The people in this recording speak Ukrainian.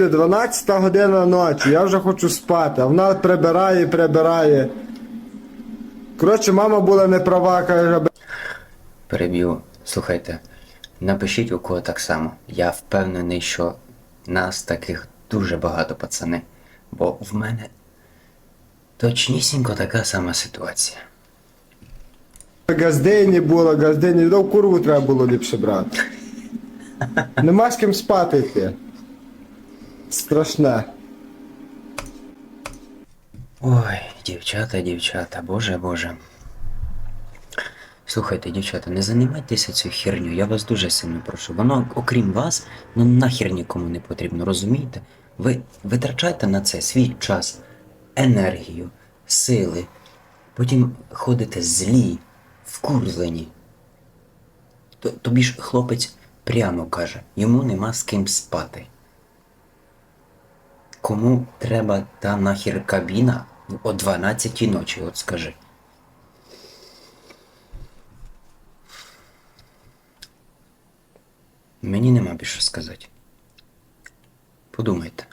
люди, 12 година ночі, я вже хочу спати, а вона прибирає, прибирає. Коротше, мама була не права, каже, Переб'ю. Слухайте, напишіть у кого так само. Я впевнений, що нас таких дуже багато пацани. Бо в мене точнісінько така сама ситуація. газдині була, газдині, до курву треба було ліпше брати. Нема з ким спати йти. Страшне. Ой, дівчата, дівчата, боже, боже. Слухайте, дівчата, не займайтеся цю херню, я вас дуже сильно прошу. Воно, окрім вас, ну нахер нікому не потрібно, розумієте? Ви витрачайте на це свій час, енергію, сили. Потім ходите злі, вкурзлені. Тобі ж хлопець прямо каже, йому нема з ким спати. Кому треба та нахер кабіна о 12 ночі, от скажи. Мені нема більше сказати. Подумайте.